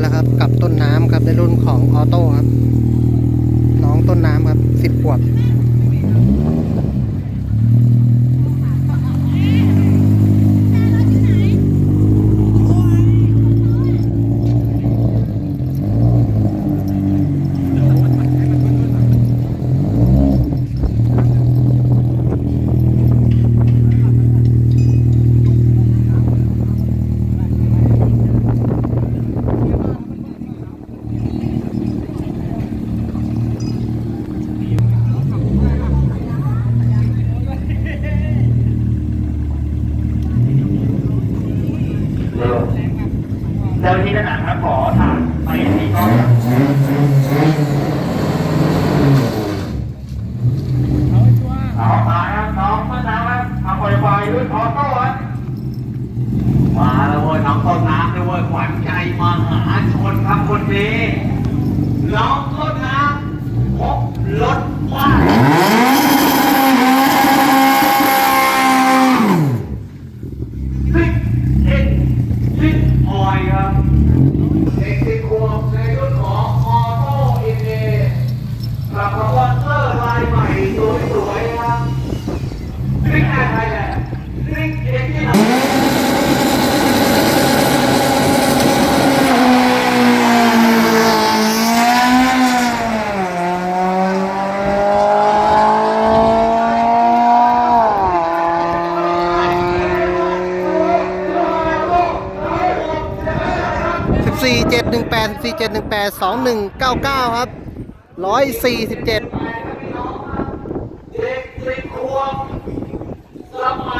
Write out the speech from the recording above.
แล้วครับ กับต้นน้ำครับในรุ่นของออโต้ครับ น้องต้นน้ำครับสิบขวบ เจ้าที่ทหารครับขอถ่านไปที่ก้องเอามาครับน้องเมื่อเช้าครับทำไฟไฟรุ่นออโต้ครับมาแล้วเว้ยน้องต้นน้ำเลยเว้ยขวัญใจมหาชนครับคนนี้น้องต้นน้ำพบรถบ้า Melania, สี่เจ็ดหนึ่งแปดสี่เจ็ดหนึ่งแปดสองหนึ่งเก้าเก้าครับร้อยสี่สิบเจ็ดเด็กสิบขวบสมัย